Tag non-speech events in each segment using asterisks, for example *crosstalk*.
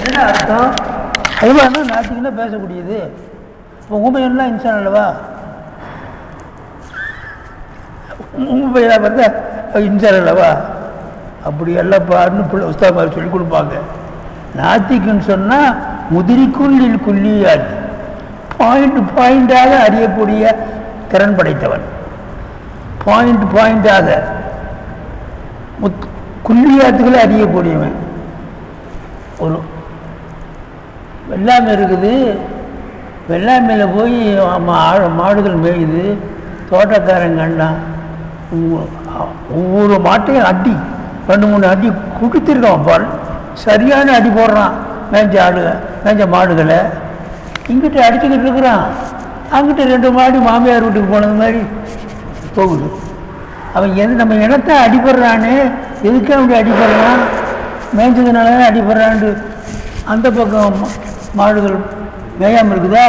என்ன அர்த்தம் ஹைவானா நாத்திகனா பேசக்கூடியது இப்போ ஊமையெல்லாம் இன்சான் அல்லவா ஊமையாக பார்த்தா இன்சான் அல்லவா அப்படி எல்லப்பான்னு பிள்ளை உஸ்தாமார் சொல்லி கொடுப்பாங்க நாத்திக்குன்னு சொன்னால் முதிரிக்குள்ளில் குள்ளியாத் பாயிண்ட் பாயிண்டாக அறியக்கூடிய திறன் படைத்தவன் பாயிண்ட் பாயிண்டாக முத் குள்ளியாத்துக்களை அறியக்கூடியவன் ஒரு வெள்ளாமை இருக்குது. வெள்ளாமையில் போய் மா- ஆடு- மாடுகள் மேயுது. தோட்டக்காரன் கண்டான் ஒவ்வொரு மாட்டையும் அடி ரெண்டு மூணு அடி குடுத்திருக்கான் பால் சரியான அடி போடுறான். மேஞ்ச ஆடுக மேஞ்ச மாடுகளை. இங்கிட்ட அடிச்சுக்கிட்டு இருக்கிறான். அங்கிட்ட ரெண்டு மாடு மாமியார் வீட்டுக்கு போனது மாதிரி போகுது. அவன் எது நம்ம இனத்தை அடிபடுறான்னு எதுக்கு அப்படி அடிபடுறான்? மேய்ஞ்சதுனால தான் அடிபடுறான்ட்டு அந்த பக்கம் மாடுகள் மேயாமல் இருக்குதா?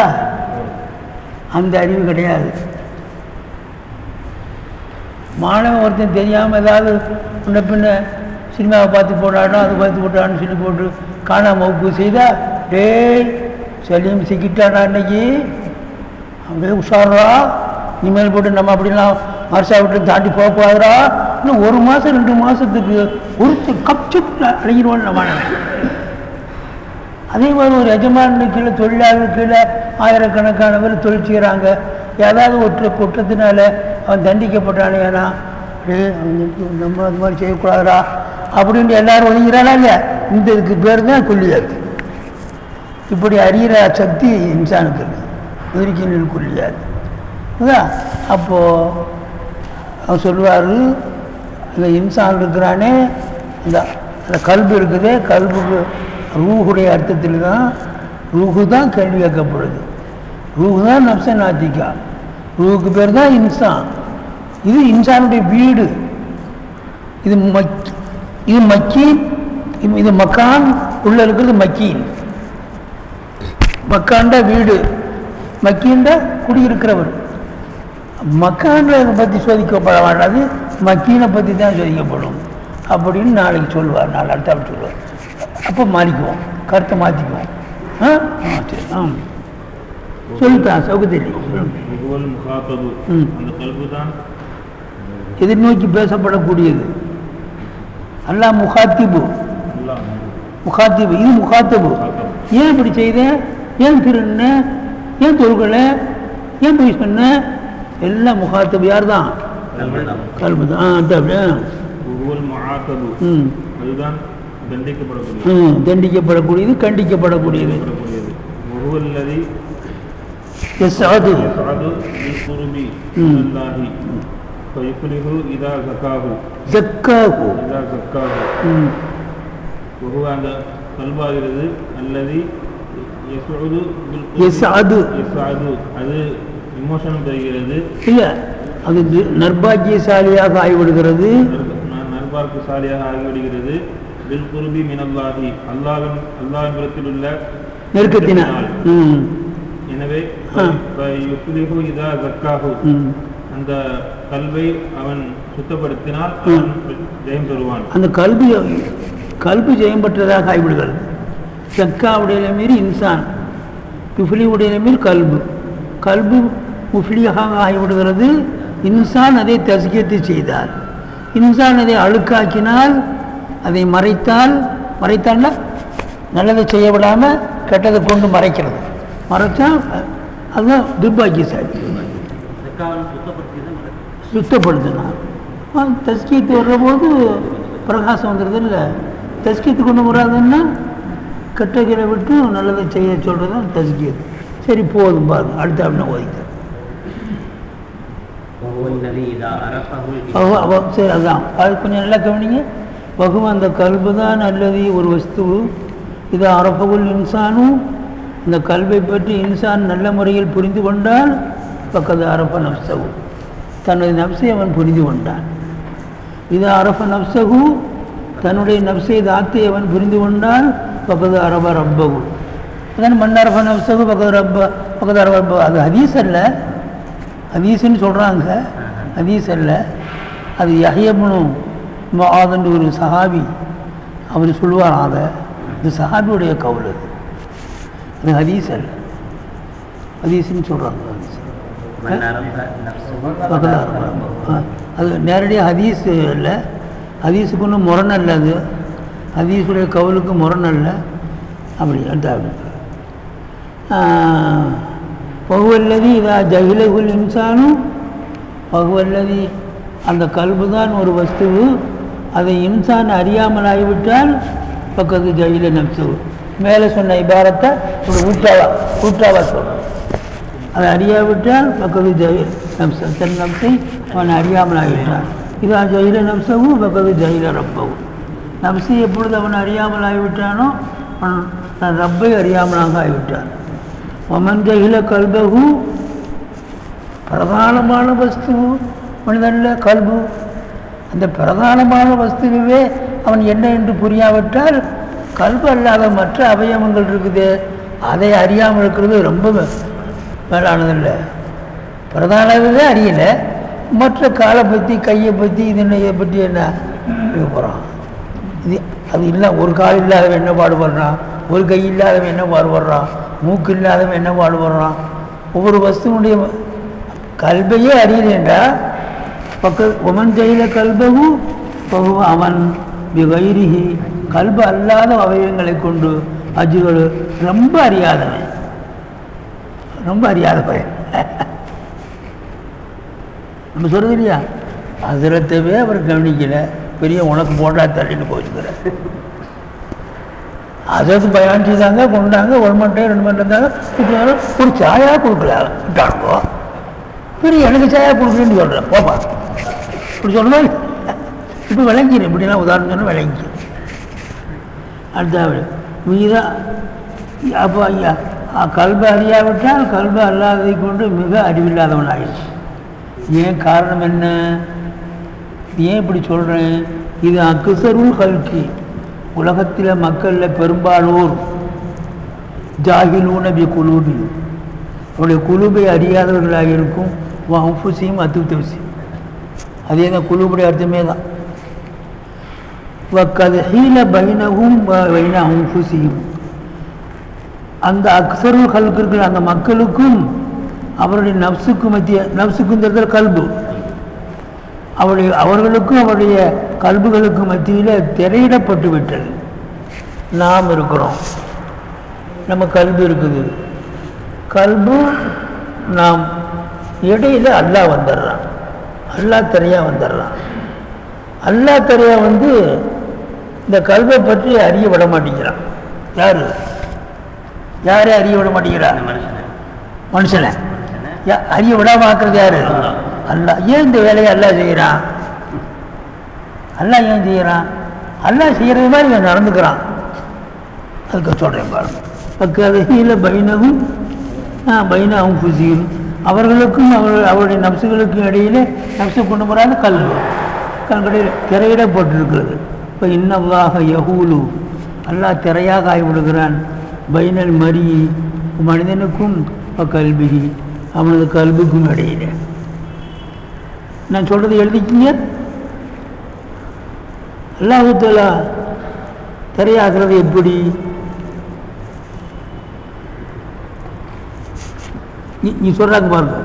அந்த அறிவு கிடையாது. மாணவன் ஒருத்தன் தெரியாமல் ஏதாவது முன்ன பின்ன சினிமாவை பார்த்து போட்டாடணும் அது பார்த்து போட்டான்னு சொல்லி போட்டு காணாம வகுப்பு செய்தா டேய் சலீம் சிக்கிட்டாடா அன்னைக்கு அவங்க உஷாரா? இனிமேல் போட்டு நம்ம அப்படிலாம் மரசா விட்டு தாண்டி போகக்கூடாதுடா இன்னும் ஒரு மாதம் ரெண்டு மாதத்துக்கு ஒருத்தி கப்சுட்டு அழகிடுவான் நம்ம அதே மாதிரி ஒரு எஜமானு கீழே தொழிலாளர் கீழே ஆயிரக்கணக்கான பேர் தொழில் செய்கிறாங்க ஏதாவது ஒற்ற குற்றத்தினால அவன் தண்டிக்கப்பட்டானே ஏன்னா நம்ம அது மாதிரி செய்யக்கூடாதா அப்படின்ட்டு எல்லாரும் ஒதுங்கிறானா இல்லையா? இந்த இதுக்கு பேர் தான் கொல்லியாது இப்படி அறிகிற சக்தி இன்சானுக்கு இருக்கு. உதிரிக்கினில் கொல்லியாது அதான் அப்போது அவன் சொல்லுவார் அந்த இன்சான் இருக்கிறானே இந்த அந்த கல்பு இருக்குது கல்புக்கு ரூஹுடைய அர்த்தத்தில் தான் ரூஹு தான் கேள்வி கேட்கப்படுது. ரூஹு தான் நப்ச நாத்திகா ரூஹுக்கு பேர் தான் இன்சான். இது இன்சானுடைய வீடு. இது மக் இது மக்கீன் இது- இது மக்கான் உள்ள இருக்கிறது மக்கீன். மக்காண்ட வீடு. மக்கீண்ட குடியிருக்கிறவர். மக்கான பற்றி சோதிக்கப்பட மாட்டாது மக்கீனை பற்றி தான் சோதிக்கப்படும். அப்படின்னு நாளைக்கு சொல்லுவார் நாலு அடுத்த அப்படி சொல்லுவார் அப்போ மாறிக்குவோம் கருத்தை மாற்றிக்குவோம் ஆ? சரி. ஆ. சொல்லிட்டான் தான் எதிர்நோக்கி பேசப்படக்கூடியது. அல்லாஹ் முகாத்திபு. முகாத்திபு. இது முகாத்தபு. ஏன் இப்படி செய்தேன் ஏன் திருண்ண ஏன் தொழுகலை? ஏன் போய் சொன்ன எல்லாம் முகாத்தபு யார் தான் கல்பு தான் ஆ அது அப்படியே முகவல் முகாத்தபு ம் அதுதான் தண்டிக்கப்படக்கூடியது ம் தண்டிக்கப்படக்கூடியது கண்டிக்கப்படக்கூடியது தண்டிக்கப்படக்கூடியது முகவல் லதி எஸ் அது يسعد بالقرب ம். من الله فيفلح إذا زكاه ஜக்காஹு إذا زكاه ம் وهو அந்த கல்வாகிறது அல்லது யசுது யஸ்அது. யஸ்அது அது விமோசனம் பெறுகிறது இல்லை அது நர்பாக்கியசாலியாக ஆகிவிடுகிறது. நற்- நற்பார்க்கு சாலியாக ஆகிவிடுகிறது. பில் குருபி மினல்லாஹி அல்லாஹின் புறத்தில் உள்ள நெருக்கத்தினால். எனவே இதா ஜக்காஹு. அந்த கல்வை அவன் சுத்தப்படுத்தினால் ஜெயம் பெறுவான். அந்த கல்வி கல்வி ஜெயம் பெற்றதாக ஆகிவிடுகிறது. சக்காவுடைய மீறி இன்சான் குஃப்லி உடைய மீறி கல்பு. கல்பு குஃப்லியாக ஆகிவிடுகிறது. இன்சான் அதை தஸ்கியத்தை செய்தார். இன்சான் அதை அழுக்காக்கினால் அதை மறைத்தால் மறைத்தான்னா நல்லதை செய்ய விடாமல் கெட்டதை கொண்டு மறைக்கிறது. மறைச்சா அதுதான் துர்பாக்கியசாலி. சுத்தப்படுத்தினார் தஸ்கீத்து வர்றபோது பிரகாசம் வந்துடுது இல்லை. தஸ்கீத்து கொண்டு வராதுன்னா கெட்டகளை விட்டு நல்லதை செய்ய சொல்கிறது தான் தஸ்கீத் சரி போதும் பாருங்க. அடுத்த அப்படின்னா ஓதிக்க சரி அது கொஞ்சம் நல்லா கவனிங்க வகும் அந்த கல்பு தான் அல்லது ஒரு வஸ்து இது அரப்பகுல் இன்சானும் இந்த கல்வை பற்றி இன்சான் நல்ல முறையில் புரிந்து கொண்டால் பக்கத்து அரப்ப நப்சகு தனது நப்சை அவன் புரிந்து கொண்டான் இது அரப நப்சகு தன்னுடைய நப்சை தாத்தை அவன் புரிந்து கொண்டால் பக்கத்து அரப ரப்பகு அதான் மண் நப்சகு பக்கத்து ரப்ப பக்கத்து அரப அது ஹதீஸ் அல்ல ஹதீஸ்ன்னு சொல்கிறாங்க ஹதீஸ் அல்ல அது யஹியபனும் மாதன் ஒரு சஹாபி அவர் சொல்லுவார் அதை. இந்த சஹாபியுடைய கவுல் அது. அது ஹதீஸ். அல்ல ஹதீஸ்ன்னு சொல்கிறாங்க அது நேரடியாக ஹதீஸ் இல்லை. ஹதீஸுக்கு ஒன்றும் முரண் அல்ல அது. ஹதீஸுடைய கவுலுக்கு முரண் அல்ல. அப்படி எடுத்தாங்க. பகுவல்லது இதா ஜகிலகுல் இன்சானும் பகுவல்லதி. அந்த கல்பு தான் ஒரு வஸ்துவு. அதை இன்சான் அறியாமல் ஆகிவிட்டால் பக்கத்து ஜெயில நப்சு. மேலே சொன்ன இபாரத்தை ஒரு ஊட்டாவா ஊட்டாவா சொல்கிறோம் அதை அறியாவிட்டால் பக்கத்து ஜெயில் நம்ச தன் நம்சை அவன் அறியாமல் ஆகிவிட்டான் இதுதான் ஜெயில நம்சவும் பக்கத்து ஜெயில ரப்பவும். நம்சை எப்பொழுது அவன் அறியாமல் ஆகிவிட்டானோ அவன் தன் ரப்பை அறியாமலாக ஆகிவிட்டான் ஒமன் ஜெயில கல்பகு பிரதானமான வஸ்து மனிதனில் கல்பு. அந்த பிரதானமான வஸ்துவே அவன் என்ன என்று புரியாவிட்டால் கல்பு அல்லாத மற்ற அவயவங்கள் இருக்குது. அதை அறியாமல் இருக்கிறது ரொம்ப மேலானதில்லை. பிரதானவே அறியலை. மற்ற காலை பற்றி கையை பற்றி இது என்ன இதை பற்றி என்ன போகிறான் இது அது இல்லை ஒரு கால் இல்லாதவன் என்ன பாடுபடுறான்? ஒரு கை இல்லாதவன் என்ன பாடுபடுறான்? மூக்கு இல்லாதவன் என்ன பாடுபடுறான்? ஒவ்வொரு வஸ்துவனுடைய கல்வையே அறியலேண்டா பக்க உமன் ஜெயில கல்பகு பகு அவன் வைரிகி கல்பு அல்லாத அவயவங்களை கொண்டு அஜுகள் ரொம்ப அறியாதவன். ரொம்ப அறியாத பையன். நம்ம சொல்றது இல்லையா? அதிரத்தவே அவர் கவனிக்கல. பெரிய உனக்கு போண்டா தள்ளிட்டு போச்சுக்கிற அதற்கு பயன் செய்தாங்க கொண்டாங்க ஒரு மணி ரெண்டு மணி இருந்தாங்க. ஒரு சாயா கொடுக்கல. விட்டானுங்கோ சரி எனக்கு சாயா கொடுக்கலன்னு சொல்கிறேன் போப்பா. இப்படி சொன்னால் இப்போ விளங்கிடு இப்படிலாம் உதாரணம் சொன்னால் விளங்கி அடுத்தாவது மீதா அப்போ ஐயா கல்வி அறியாவிட்டால் கல்வி அல்லாததை கொண்டு மிக அறிவில்லாதவன் ஆயிடுச்சு ஏன் காரணம் என்ன? ஏன் இப்படி சொல்கிறேன் இது அக்குசருள் கல்கி. உலகத்தில் மக்களில் பெரும்பாலோர் ஜாகிலூன பி குலூபி. அவருடைய குழுவை அறியாதவர்களாக இருக்கும் வஃபுசியும் அத்துத்தவசி அதே தான் குழுபுடைய அர்த்தமே தான் வக்கதஹீல பைனகும் வைன அவுஃபுசியும் அந்த அக்சரு கல்கு இருக்கிற அந்த மக்களுக்கும் அவருடைய நப்சுக்கும் மத்திய நப்சுக்கும் தெரிந்த கல்பு. அவருடைய அவர்களுக்கும் அவருடைய கல்புகளுக்கும் மத்தியில் திரையிடப்பட்டு விட்டது. நாம் இருக்கிறோம். நம்ம கல்பு இருக்குது. கல்பு நாம் இடையில அல்லாஹ் வந்துடுறான். அல்லாஹ் திரையா வந்துடுறான். அல்லாஹ் திரையா வந்து இந்த கல்வை பற்றி அறிய விட மாட்டேங்கிறான். யாரு? யாரை அறிய விட மாட்டேங்கிறா? அந்த மனுஷனை. மனுஷனை. மனுஷனை. யா- அறிய விடாம ஆக்குறது யாரு? அல்லாஹ். ஏன் இந்த வேலையை அல்லாஹ் செய்கிறான்? அல்லாஹ் ஏன் செய்கிறான்? அல்லாஹ் செய்கிறது மாதிரி இவன் நடந்துக்கிறான். அதுக்கு சொல்கிறேன் பாருங்க. அக்கதையில் பைனகும் பைனாவும் புசியும் அவர்களுக்கும் அவர் அவருடைய நப்சுகளுக்கும் இடையிலே நப்சு கொண்டு வராத கல்வி கண்கடையில் திரையிடப்பட்டிருக்கிறது இப்போ இன்னவாக யகூலு. அல்லாஹ் திரையாக ஆகிவிடுகிறான் பைனல் மரி மனிதனுக்கும் கல்விகி அவனது கல்விக்கும் இடையிலே. நான் சொல்றது எழுதிக்கிங்க. அல்லாஹுத்தலா திரையாகிறது எப்படி? நீ நீ சொல்றாங்க பாருங்க.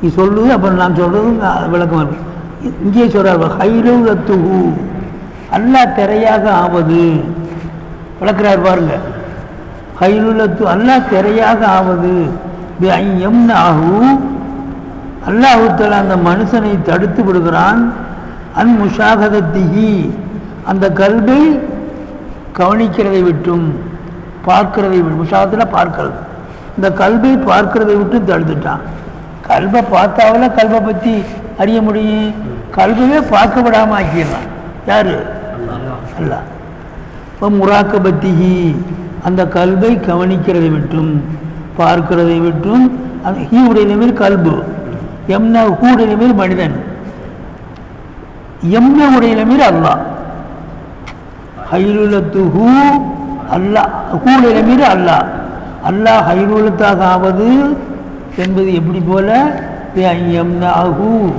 நீ சொல்லுது அப்புறம் நான் சொல்றதும் நான் விளக்கமா இருக்கு இ- இங்கே சொல்றாரு அல்லா திரையாக ஆவது. விளக்குறார் பாருங்க. ஹைருலத்து அல்லா திரையாக ஆவது. எம் ஆகு அல்லாஹுத்தலா அந்த மனுஷனை தடுத்து விடுகிறான். அன் முஷாகதத்திகி அந்த கல்வி கவனிக்கிறதை விட்டும் பார்க்கிறதை விட்டு முஷாகத்தில் பார்க்கிறது. இந்த கல்வை பார்க்கிறதை விட்டு தடுத்துட்டான் கல்வை பார்த்தாவில் கல்வை பற்றி அறிய முடியும். கல்வையே பார்க்க விடாமல் ஆக்கிடுறான். யாரு? அல்ல. இப்போ முராக்கபத்திகி அந்த கல்வை கவனிக்கிறதை விட்டும் பார்க்கிறதை விட்டும் அந்த ஹீ உடைய நிமிர் கல்பு. எம்னா ஹூடைய நிமிர் மனிதன். எம்ன உடைய நிமிர் அல்லா. ஹைலுலத்து ஹூ அல்லா. ஹூடைய நிமிர் அல்லா. அல்லாஹ் ஹைருலத்தாக ஆவது என்பது எப்படி போல? எம்னா ஹூ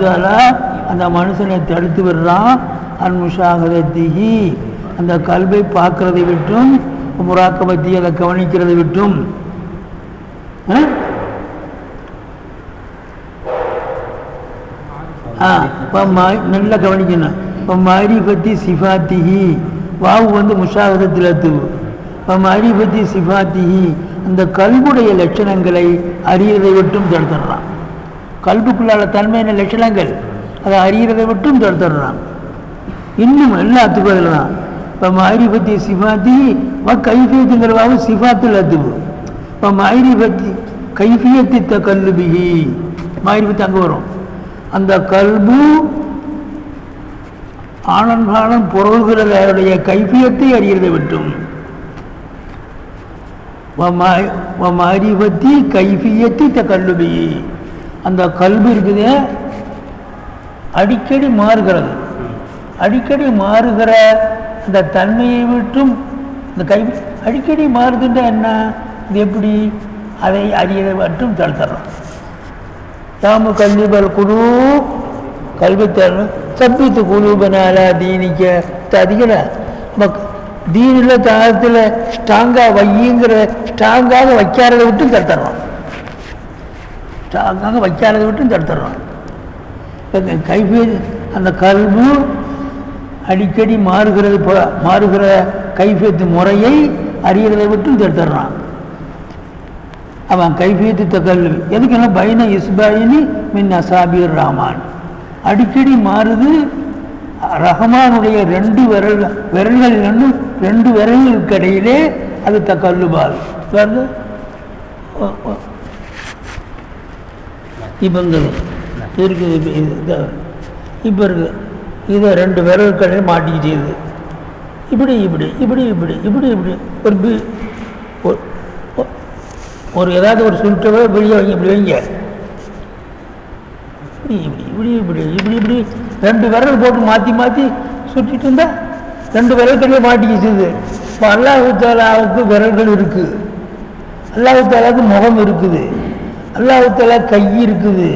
தாலா அந்த மனுஷனை தடுத்து விடுறான். அன் அந்த கல்வை பார்க்கறதை விட்டும் முராக்கபத்தி அதை கவனிக்கிறதை விட்டும். ஆ? ஆ இப்போ நல்லா கவனிக்கணும். இப்போ மாரிபத்தி சிஃபாத்திகி வாவு வந்து முஷாகதத்தில் எடுத்து இப்போ மாரிபத்தி அந்த கல்புடைய லட்சணங்களை அறியதை விட்டும் தடுத்துடுறான். கல்புக்குள்ளால தன்மையான லட்சணங்கள்? அதை அறியதை விட்டும் தடுத்துடுறான். இன்னும் எல்லாத்துக்கும் அதில் தான். இப்போ மாரிபத்தி சிபாத்தி வ கைஃபியத்துங்கிற சிபாத்தில் அத்துவு இப்போ மாரிபத்தி கைஃபியத்தி த கல்லுபிஹி. மாரிபத்தி அங்கே வரும். அந்த கல்பு ஆனன்பானம் பொருள்கிறதைய கைஃபியத்தை அறியதை விட்டும். மாரிபத்தி கைஃபியத்தி த கல்லுபி அந்த கல்வி இருக்குது அடிக்கடி மாறுகிறது. அடிக்கடி மாறுகிற அந்த தன்மையை விட்டும் இந்த கை அடிக்கடி மாறுதுன்ற என்ன? இது எப்படி? அதை அறியதை மட்டும் தடுத்துறோம். தாமு கல்விபல் குழு கல்வித்தர் சப்பித்து குழுபனால தீனிக்க அதிகல தீனில் தாளத்தில் ஸ்ட்ராங்காக வையுங்கிற ஸ்ட்ராங்காக வைக்காததை விட்டும் தடுத்துறோம் ஸ்ட்ராங்காக வைக்காததை விட்டும் தடுத்துறோம் கைஃபி அந்த கல்வு அடிக்கடி மாறுகிறது போ- மாறுகிற கைஃபியத்து முறையை அறியறதை விட்டும் தடுத்துறான் அவன் கைஃபியத்து எதுக்கு என்ன பைன இஸ்பாயினி மின் அசாபீர் ராமான். அடிக்கடி மாறுது ரஹமானுடைய ரெண்டு விரல் விரல்கள் ரெண்டு ரெண்டு விரல்களுக்கு இடையிலே அது தக்கல்லுபால் வந்து இப்போ இந்த இருக்குது இப்போ இது இப்போ இருக்குது இதை ரெண்டு விரல்களை மாட்டிக்கிட்டு இருக்குது இப்படி இப்படி இப்படி இப்படி இப்படி இப்படி. ஒரு பி- ஒரு- ஏதாவது ஒரு சுருட்டவே வெளியே வைங்க இப்படி வைங்க. இப்படி இப்படி இப்படி இப்படி இப்படி இப்படி. ரெண்டு விரல் போட்டு மாற்றி மாற்றி சுட்டிட்டு இருந்தா ரெண்டு விரல்களையும் மாட்டிக்கிச்சுது. இப்போ அல்லாஹு தாலாவுக்கு விரல்கள் இருக்குது அல்லாஹு தாலாவுக்கு முகம் இருக்குது. அல்லாஹு தாலா கை இருக்குது.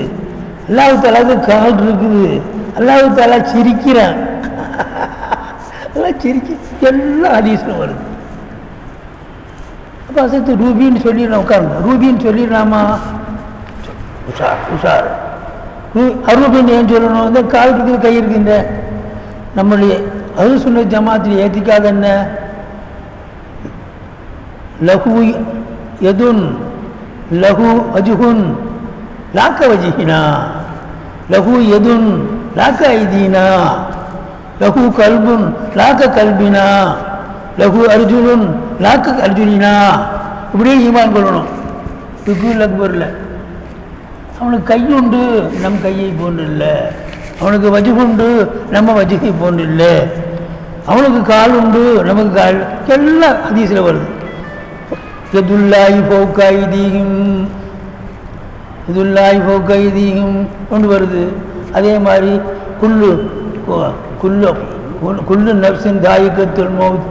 அல்லாஹு தாலாவுக்கு கால் இருக்குது. அல்லாஹு தாலா சிரிக்கிறான். *laughs* எல்லாம் சிரிக்கி எல்லாம் அதிசயம் வருது. அப்போ அசத்து ரூபின்னு சொல்லிடலாம் உட்காருங்க. ரூபின்னு சொல்லிடலாமா? உஷார் உஷார். அருள் அரூபின்னு ஏன் சொல்லணும்? இந்த கால் இருக்குது கை இருக்குங்க நம்மளுடைய அது சொன்ன ஜமாத்தில் ஏற்றிக்காத என்ன? லகு எதுன் லகு அஜுகுன் லாக்க வஜிகினா லகு எதுன் லாக்க ஐதீனா. லகு கல்புன் லாக்க கல்பினா. லகு அர்ஜுனுன் லாக்க அர்ஜுனினா. இப்படியே ஈமான் கொள்ளணும். ருக்கு அக்பரில். அவனுக்கு கை உண்டு நம் கையை போன்று இல்லை அவனுக்கு வஜுகுண்டு நம்ம வஜுகை போன்று இல்லை அவனுக்கு கால் உண்டு நமக்கு கால் எல்லாம் அதிசயில் வருது. எதுல்லாய் போக்காயுதீகும் எதுல்லாய் போக்காயுதீகும் கொண்டு வருது. அதே மாதிரி குல்லு குல்லு குல்லு நப்சின் தாயிக்கத்துல் மௌத்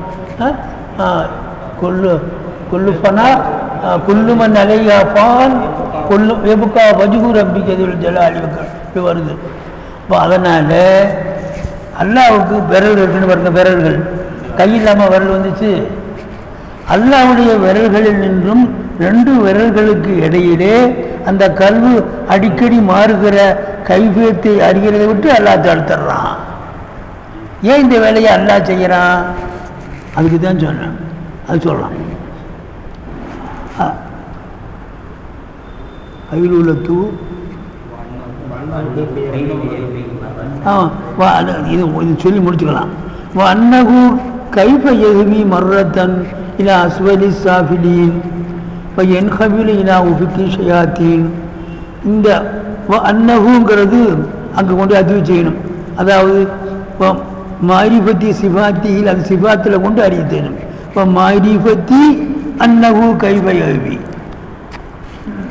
கொல்லு கொல்லுப்பனா குல்லுமன் அலையாப்பான் கொல்லும் வெபுக்கா எபுக்கா வஜுகு ரப்பி கதில் வருது. இப்போ அதனால் அல்லாவுக்கு விரல் இருக்குன்னு பாருங்க விரல்கள். கை இல்லாமல் விரல் வந்துச்சு. அல்லாவுடைய விரல்களில் நின்றும் ரெண்டு விரல்களுக்கு இடையிலே அந்த கல்வு அடிக்கடி மாறுகிற கைவியத்தை அறிகிறதை விட்டு அல்லா தடுத்துடுறான் ஏன் இந்த வேலையை அல்லாஹ் செய்கிறான் அதுக்கு தான் சொன்னேன் அது சொல்லலாம் அதில் உள்ள தூ ஆ வா இது இது சொல்லி முடிச்சுக்கலாம். வா அன்னகு கைஃப எஹ்வி மர்ரத்தன் இலா அஸ்வலி சாஃபிலீன். இப்போ என் கபில் இலா உபிக்கி ஷயாத்தீன். இந்த அன்னகுங்கிறது அங்கே கொண்டு அதிவு செய்யணும். அதாவது இப்போ மாரிபத்தி சிபாத்தியில் அது சிபாத்தில் கொண்டு அறிய செய்யணும் இப்போ மாரிபத்தி அன்னகு கைஃப எழுவி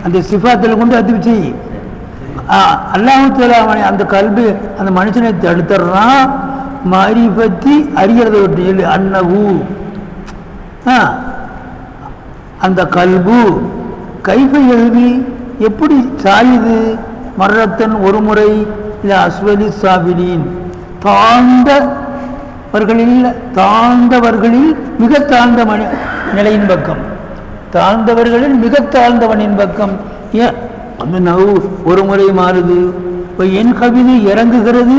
அந்த சிஃபாத்தில் கொண்டு அதிவு செய் அல்லாஹத்துல அவனை அந்த கல்வி அந்த மனுஷனை தடுத்துடுறான். மாரிபத்தி அறிகிறத விட்டு சொல்லி அன்னவு அந்த கல்பு. கைஃபை எழுதி எப்படி சாயுது? மரணத்தன் ஒரு முறை இல்லை அஸ்வலி சாபினின் தாழ்ந்தவர்களில் தாழ்ந்தவர்களில் மிக தாழ்ந்த மனி நிலையின் பக்கம். தாழ்ந்தவர்களில் மிக தாழ்ந்தவனின் பக்கம். ஏன் அந்த நவு ஒரு முறை மாறுது. இப்போ என் கவிது இறங்குகிறது.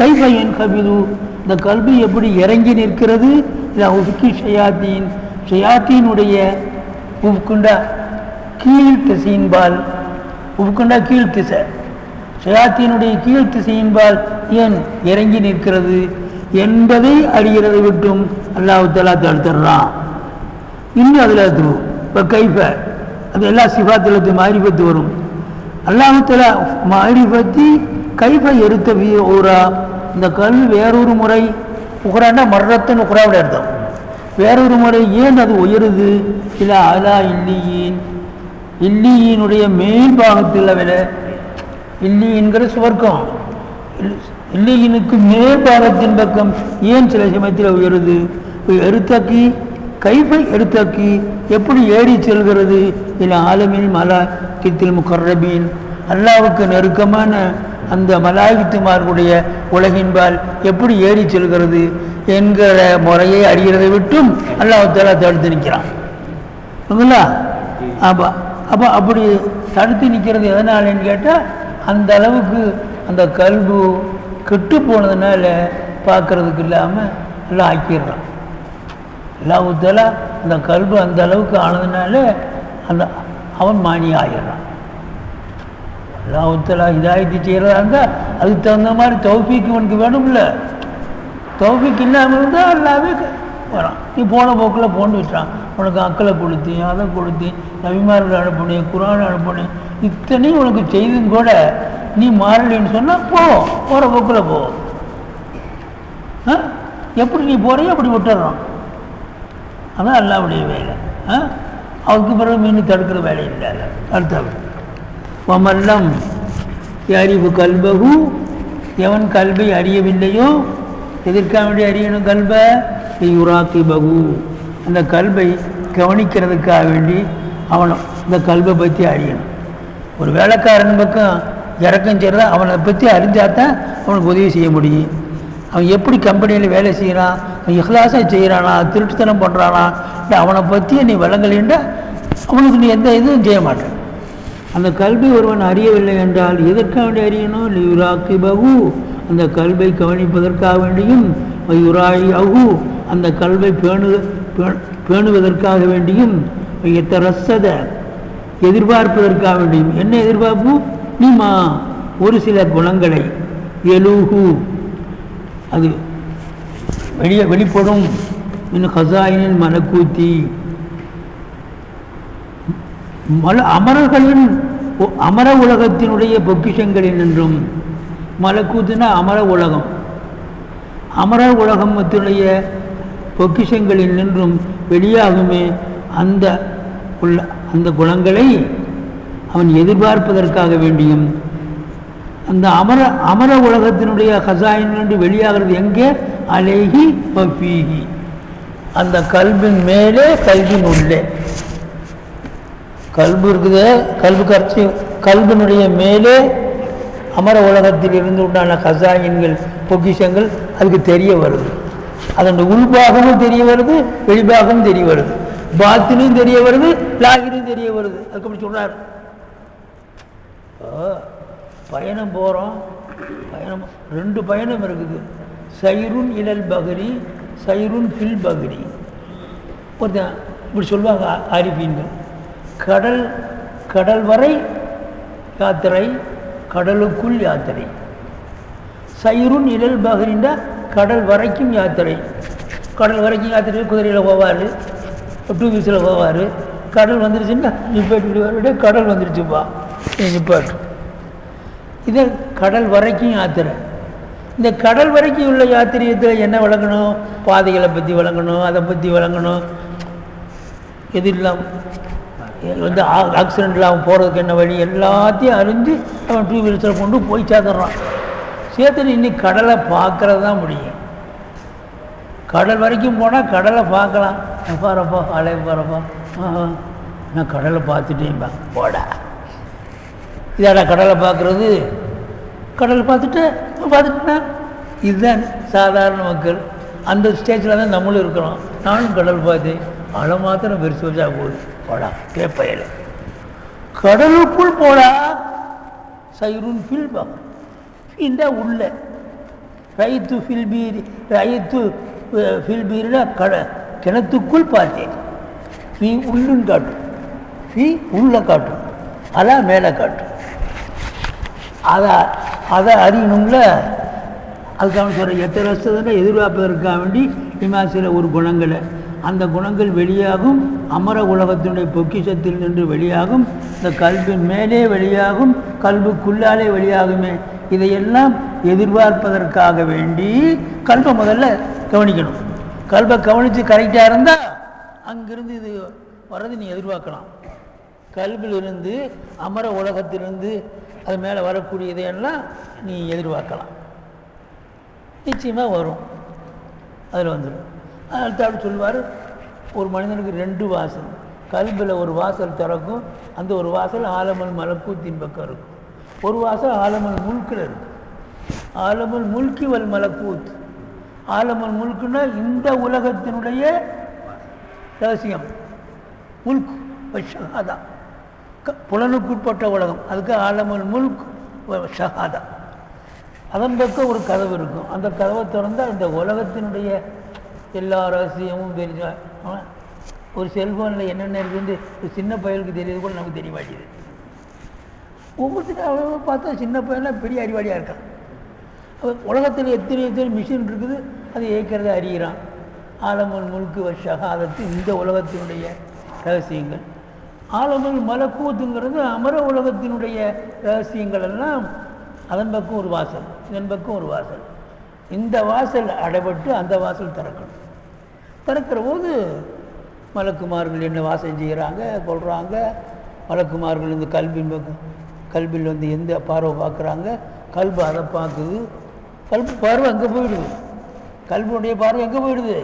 கைக என் கவிது இந்த கல்வி எப்படி இறங்கி நிற்கிறது? இல்லை உசுக்கி ஷயாத்தீன். ஷயாத்தீனுடைய உப்குண்டா கீழ் திசையின்பால் உப்குண்டா கீழ் திசை. ஷயாத்தீனுடைய கீழ் திசையின்பால் ஏன் இறங்கி நிற்கிறது? என்பதை அறிகிறதை விட்டும் அல்லாஹு தலா தடுத்துடுறான் இன்னும் அதில் தரும் இப்போ கைஃப அது எல்லா சிபாத்திலத்து மாரிபத்து வரும் அல்லாஹால மாரிபத்தி கைஃப எடுத்த ஊரா இந்த கல் வேறொரு முறை உக்ரான்னா மர்ரத்தன் உக்ராவோட அர்த்தம் வேறொரு முறை ஏன் அது உயருது? இல்லை அலா இல்லியின் இல்லியினுடைய மேல் பாகத்தில் விட இல்லியின்கிற சுவர்க்கம். இல்லியினுக்கு மேல் பாகத்தின் பக்கம் ஏன் சில சமயத்தில் உயருது? இப்போ கைஃபை எடுத்தாக்கி எப்படி ஏறி செல்கிறது? இல்லை ஆலமில் மலா கித்தில் முகர்ரபீன். அல்லாவுக்கு நெருக்கமான அந்த மலாகித்துமார்களுடைய உலகின்பால் எப்படி ஏறி செல்கிறது என்கிற முறையை அறிகிறதை விட்டும் அல்லாஹால தடுத்து நிற்கிறான். சரிங்களா அப்போ அப்போ அப்படி தடுத்து நிற்கிறது எதனாலன்னு கேட்டால் அந்த அளவுக்கு அந்த கல்பு கெட்டு போனதுனால பார்க்கறதுக்கு இல்லாமல் எல்லாம் ஆக்கிடுறான். அல்லாஹால அந்த கல்பு அந்த அளவுக்கு ஆனதுனால அந்த அவன் மானி ஆகிடுறான் அல்லாஹால இதாயத்து செய்கிறதா இருந்தால் அதுக்கு தகுந்த மாதிரி தௌஃபிக்கு உனக்கு வேணும்ல. தௌஃபீக் இல்லாமல் இருந்தால் எல்லாமே வரான் நீ போன போக்கில் போண்டு விட்டான் உனக்கு அக்களை கொடுத்தி அதை கொடுத்தி நபிமார்கள் அனுப்புனேன் குரான் அனுப்புனேன். இத்தனையும் உனக்கு செய்தும் கூட நீ மாறலைன்னு சொன்னால் போ போகிற போக்கில் போ. ஆ? எப்படி நீ போறியோ அப்படி விட்டுடுறான் அதான் அல்லாவுடைய வேலை. ஆ? அதுக்கு பிறகு மீன் தடுக்கிற வேலை இல்லை. அடுத்தவர் வமல்லம் அறிவு கல்பகு எவன் கல்வை அறியவில்லையோ எதற்காக அறியணும் கல்பை? யுராத்தி பகு அந்த கல்வை கவனிக்கிறதுக்காக வேண்டி அவனும் இந்த கல்வை பற்றி அறியணும். ஒரு வேலைக்காரன் பக்கம் இறக்கம் செய்கிறத அவனை பற்றி அறிஞ்சாதான் அவனுக்கு உதவி செய்ய முடியும். அவன் எப்படி கம்பெனியில் வேலை செய்கிறான் அவன் செய்கிறானா திருட்டுத்தனம் பண்ணுறானா இல்லை அவனை பற்றி நீ விளங்கலைன்னா அவனுக்கு நீ எந்த இதுவும் செய்ய மாட்டேன். அந்த கல்வி ஒருவன் அறியவில்லை என்றால் எதற்காக அறியணும்? லியுராக்கி பகு அந்த கல்வை கவனிப்பதற்காக வேண்டியும் யுராய் அகு அந்த கல்வை பேணு பே- பேணுவதற்காக வேண்டியும் எத்தரசத எதிர்பார்ப்பதற்காக வேண்டியும். என்ன எதிர்பார்ப்பு? நீமா ஒரு சில குணங்களை. எலுகு அது வெளியே வெளிப்படும். மின் ஹசாயினின் மலக்கூத்தி மல அமரர்களின் அமர உலகத்தினுடைய பொக்கிஷங்களின் என்றும் மலக்கூத்துனா அமர உலகம். அமர உலகத்தினுடைய பொக்கிஷங்களில் நின்றும் வெளியாகுமே அந்த உள்ள அந்த குணங்களை அவன் எதிர்பார்ப்பதற்காக வேண்டியும். அந்த அமர அமர உலகத்தினுடைய ஹசாயினிலிருந்து வெளியாகிறது எங்கே? அலேஹி பஃபீஹி அந்த கல்வின் மேலே கல்வின் உள்ளே. கல்பு இருக்குது கல்பு கரைச்சி கல்வினுடைய மேலே அமர உலகத்தில் இருந்து உண்டான கசாயின்கள் பொக்கிஷங்கள் அதுக்கு தெரிய வருது. அதனுடைய உள்பாகமும் தெரிய வருது வெளிபாகமும் தெரிய வருது. பாத்தினும் தெரிய வருது லாகினும் தெரிய வருது. அதுக்கு அப்படி சொன்னார் பயணம் போகிறோம் பயணம் ரெண்டு பயணம் இருக்குது. சைருன் இலல் பகரி சைருன் ஃபில் பகரி ஒருத்தன் இப்படி சொல்லுவாங்க ஆ- கடல் கடல் வரை யாத்திரை கடலுக்குள் யாத்திரை. சைருன் இலல் பகரின்னா கடல் வரைக்கும் யாத்திரை. கடல் வரைக்கும் யாத்திரை குதிரையில் போவார் டூ வீல்ஸில் போவார். கடல் வந்துருச்சுன்னா நிப்பாட்டி கடல் வந்துருச்சுப்பா. நிப்பாட்டு. இது கடல் வரைக்கும் யாத்திரை. இந்த கடல் வரைக்கும் உள்ள யாத்திரியத்தில் என்ன விளங்கணும்? பாதைகளை பற்றி வழங்கணும் அதை பற்றி விளங்கணும். எது இல்லாமல் வந்து ஆக்சிடென்ட் இல்லாமல் போகிறதுக்கு என்ன வழி? எல்லாத்தையும் அறிஞ்சு அவன் டூ வீலர்ஸில் கொண்டு போய் சேர்த்துட்றான். சேர்த்துட்டு இன்னைக்கு கடலை பார்க்கறது தான் முடியும். கடல் வரைக்கும் போனால் கடலை பார்க்கலாம். பாருப்பா அலைய பாருப்பா நான் கடலை பார்த்துட்டேன்பா. போடா. இதாடா கடலை பார்க்குறது. கடலை பார்த்துட்டு பார்த்துட்டா இதுதான் சாதாரண மக்கள். அந்த ஸ்டேஜில் தான் நம்மளும் இருக்கிறோம். நானும் கடல் பார்த்தேன் அலை மாத்திரம் பெருசு வச்சா போகுது போடா கேப்பையில் கடலுக்குள் போடா. சைருன் ஃபில்பா இந்த உள்ள. ரைத்து ஃபில்பீரி ரைத்து ஃபில்பீரினா கட கிணத்துக்குள் பார்த்தேன் ஃபீ உள்ளுன்னு காட்டும் ஃபீ உள்ள காட்டும் அதான் மேலே காட்டும் அதான் அதை அறியணும்ல? அதுக்காக சொல்கிற எட்டு வருஷத்தில் எதிர்பார்ப்பதற்காக வேண்டி விமாசில ஒரு குணங்களை. அந்த குணங்கள் வெளியாகும் அமர உலகத்தினுடைய பொக்கிஷத்தில் நின்று வெளியாகும் இந்த கல்வின் மேலே வெளியாகும் கல்வுக்குள்ளாலே வெளியாகுமே. இதையெல்லாம் எதிர்பார்ப்பதற்காக வேண்டி கல்வை முதல்ல கவனிக்கணும். கல்வை கவனித்து கரெக்டாக இருந்தால் அங்கிருந்து இது வர்றது நீ எதிர்பார்க்கலாம். கல்விலிருந்து அமர உலகத்திலிருந்து அது மேலே வரக்கூடியதையெல்லாம் நீ எதிர்பார்க்கலாம். நிச்சயமாக வரும். அதில் வந்துடும் அடுத்து அப்படி சொல்லுவார் ஒரு மனிதனுக்கு ரெண்டு வாசல். கல்பில் ஒரு வாசல் திறக்கும் அந்த ஒரு வாசல் ஆலமல் மலக்கூத்தின் பக்கம் இருக்கும். ஒரு வாசல் ஆலமல் முழுக்கில் இருக்கும். ஆலமல் முழுக்கி வல் மலக்கூத். ஆலமல் முழுக்குன்னா இந்த உலகத்தினுடைய ரகசியம். முழுக்கு ஷஹாதா அதான். புலனுக்குட்பட்ட உலகம். அதுக்கு ஆலமுல் முல்க் ஷஹாதா. அதன் பக்கம் ஒரு கதவு இருக்கும். அந்த கதவை திறந்தால் இந்த உலகத்தினுடைய எல்லா ரகசியமும் தெரிஞ்ச ஒரு செல்ஃபோனில் என்னென்ன இருக்குன்னு ஒரு சின்ன பயலுக்கு தெரியுது கூட நமக்கு தெரிய மாட்டேங்குது. ஒவ்வொருத்தரும் பார்த்தா சின்ன பையன்லாம் பெரிய அறிவாளியாக இருக்கான். உலகத்தில் எத்தனை எத்தனை மிஷின் இருக்குது அதை இயக்கிறத அறிகிறான். ஆலமுல் முழுக்கு வ ஷஹாதத்து இந்த உலகத்தினுடைய ரகசியங்கள். ஆலமுல் மலக்கூத்துங்கிறது அமர உலகத்தினுடைய ரகசியங்கள் எல்லாம் அதன் பக்கம் ஒரு வாசல் இதன் பக்கம் ஒரு வாசல். இந்த வாசல் அடைபட்டு அந்த வாசல் திறக்கணும். திறக்கிற போது மலக்குமார்கள் என்ன வாசம் செய்கிறாங்க கொள்கிறாங்க மலக்குமார்கள் இந்த கல்வின் பக்கம் கல்வியில் வந்து எந்த பார்வை பார்க்குறாங்க? கல்பு அதை பார்க்குது. கல்பு பார்வை அங்கே போயிடுது. கல்வியுடைய பார்வை எங்கே போயிடுது?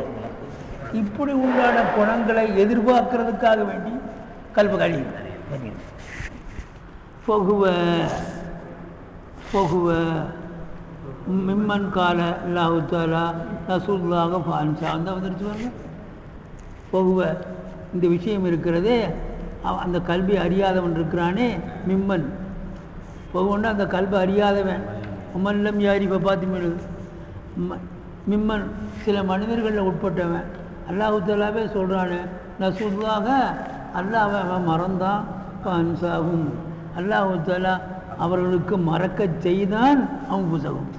இப்படி உண்டான குணங்களை எதிர்பார்க்கறதுக்காக வேண்டி கல்பு கழிவு பொகுவ பொகுவ மிம்மன் கால அல்லாஹுத்தாலா ரசூல்லாக ஃபான்சா அந்த வந்துருச்சு பாருங்க பொகுவ இந்த விஷயம் இருக்கிறதே அந்த கல்வி அறியாதவன் இருக்கிறானே மிம்மன் பொகுவன்னா அந்த கல்வி அறியாதவன் உமல்லம் யாரி இப்போ பார்த்து மிம்மன் சில மனிதர்களில் உட்பட்டவன் அல்லாஹுத்தாலாவே சொல்கிறானு ரசூல்லாக அல்லாவை அவன் மறந்தான் அன்சாகும் அல்லாஹு அவர்களுக்கு மறக்க செய்தான் அவன் புசகம்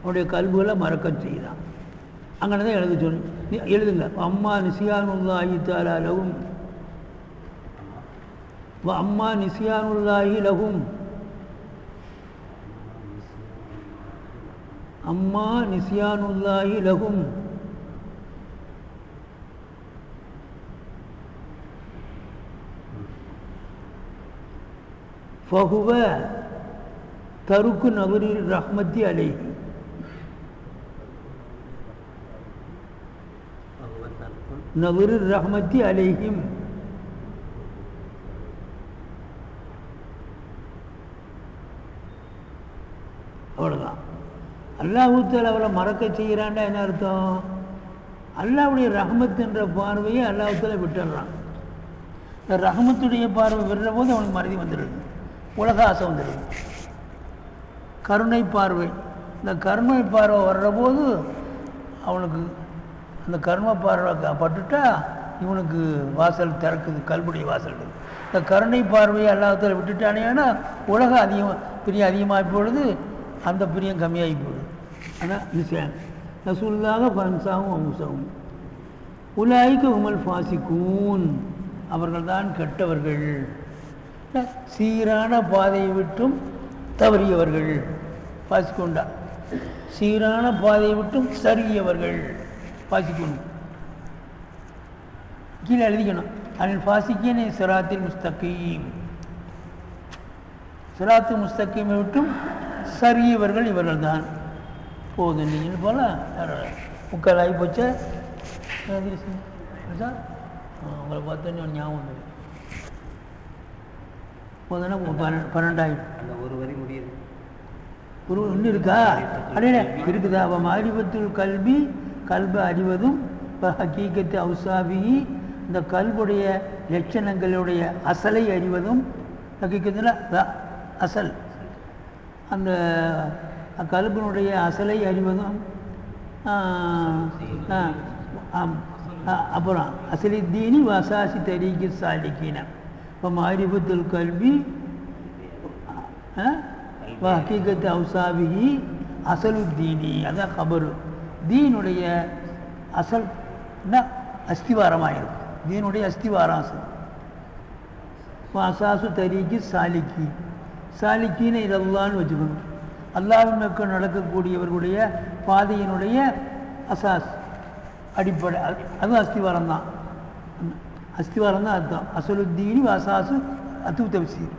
அவனுடைய கல்விகளை மறக்க செய்தான். அங்கே தான் எழுத சொல்லு எழுதுங்க. அம்மா நிசியானுல்லாஹி தாலா லகும். அம்மா நிசியானுல்லாஹி லகும். அம்மா நிசியானுல்லாஹி லகும். ஃபகுவ தருக்கு நகரில் ரஹ்மத்தி அலை நவரு ரஹ்மத்தி அலைஹிம் அவ்வளோதான் அல்லாஹூத்தல் அவரை மறக்க செய்கிறான்டா என்ன அர்த்தம் அல்லாஹ்வுடைய ரஹமத்துன்ற பார்வையை அல்லாஹூத்தலை விட்டுடுறான். இந்த ரஹமத்துடைய பார்வை விடுற போது அவனுக்கு மறதி வந்துடுது. உலக ஆசை வந்துடுது கருணை பார்வை. இந்த கருணை பார்வை வர்ற போது அவனுக்கு அந்த கர்ம பார்வை பட்டுட்டா இவனுக்கு வாசல் திறக்குது கல்புடைய வாசல் இந்த கருணை பார்வையை அல்லாஹத்தில் விட்டுட்டானேன்னா உலகம் அதிகம் பிரியம் அதிகமாகி போடுது அந்த பிரியம் கம்மியாகி போடுது ஆனால் விஷயம் ரசூல்லாக ஃபன்சாவும் அம்சாவும் உலாய்க்கு உமல் ஃபாசிக்கூன் அவர்கள்தான் கெட்டவர்கள். சீரான பாதையை விட்டும் தவறியவர்கள். பாசிக்கொண்டா சீரான பாதையை விட்டும் சருகியவர்கள் பாசிக்கொண்டு கீழே எழுதிக்கணும். அதில் ஃபாசிக்கியனை சிராத்தில் முஸ்தகீம். சிராத்து முஸ்தகீமை விட்டும் சரியவர்கள் இவர்கள் தான் போதும் நீங்கள் போல முக்கால் ஆகி போச்சா? உங்களை பார்த்தோன்னே ஞாபகம் வந்தது போதுன்னா பன்னெண்டு பன்னெண்டாயிரம். ஒரு வரி முடியுது. ஒரு ஒன்று இருக்கா? அடே இருக்குதா? அப்போ மாரிபத்துல் கல்வி கல்பை அறிவதும் இப்போ ஹக்கீக்கத்து அவுசாபி இந்த கல்புடைய லட்சணங்களுடைய அசலை அறிவதும் ஹக்கீக்கத்தில் அசல். அந்த கல்பனுடைய அசலை அறிவதும் அப்புறம் அசலி தீனி வசாசி தரீக்கு சாலிக்கின. இப்போ மாரிபத்துல் கல்வி ஹக்கீகத்து அவுசாபிஹி அசலு தீனி அதான் கபரு தீனுடைய அசல் அஸ்திவாரமாக இருக்கும் தீனுடைய அஸ்திவாரம் அசல் அசாசு தரீக்கு சாலிக்கி சாலிக்கின்னு இதல்லான்னு வச்சுக்கணும் அல்லாவின் மக்கள் நடக்கக்கூடியவர்களுடைய பாதையினுடைய அசாஸ் அடிப்படை அது- அதுவும் அஸ்திவாரம் தான் அஸ்திவாரம் தான் அர்த்தம். அசலுத்தீனி அசாசு அத்து தப்சீர்.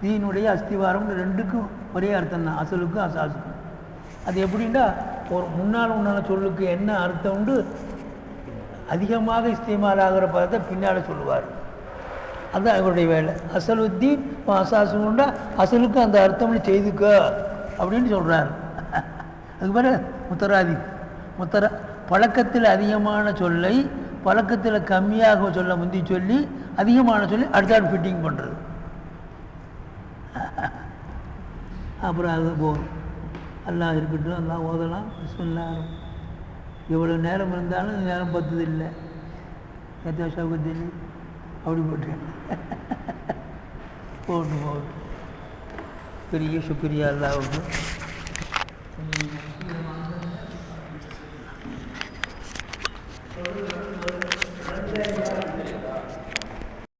தீனுடைய அஸ்திவாரம் ரெண்டுக்கும் ஒரே அர்த்தம் தான் அசலுக்கும் அசாசுக்கும் அது எப்படின்னா ஒரு முன்னால் உண்டான சொல்லுக்கு என்ன அர்த்தம் உண்டு? அதிகமாக இஸ்திமால் ஆகிற பதத்தை பின்னால் சொல்லுவார். அதுதான் அவருடைய வேலை. அசலுத்தீன் அசாசு உண்டா? அசலுக்கு அந்த அர்த்தம்னு செய்துக்க அப்படின்னு சொல்கிறார் அதுக்கு பிறகு முத்தராதி. முத்தரா பழக்கத்தில் அதிகமான சொல்லை பழக்கத்தில் கம்மியாக சொல்ல முந்தி சொல்லி அதிகமான சொல்லி அடுத்தாடு ஃபிட்டிங் பண்ணுறது அப்புறம் அது போகும் எல்லாம் இருக்கட்டும் எல்லாம் ஓதலாம். பிஸ்மில்லாஹ். எவ்வளோ நேரம் இருந்தாலும் நேரம் பத்துது இல்லை எத்தனை சௌகத்தில் அப்படி போட்டேன் போட்டு போட்டு. பெரிய சுக்ரியா அல்லாவுக்கு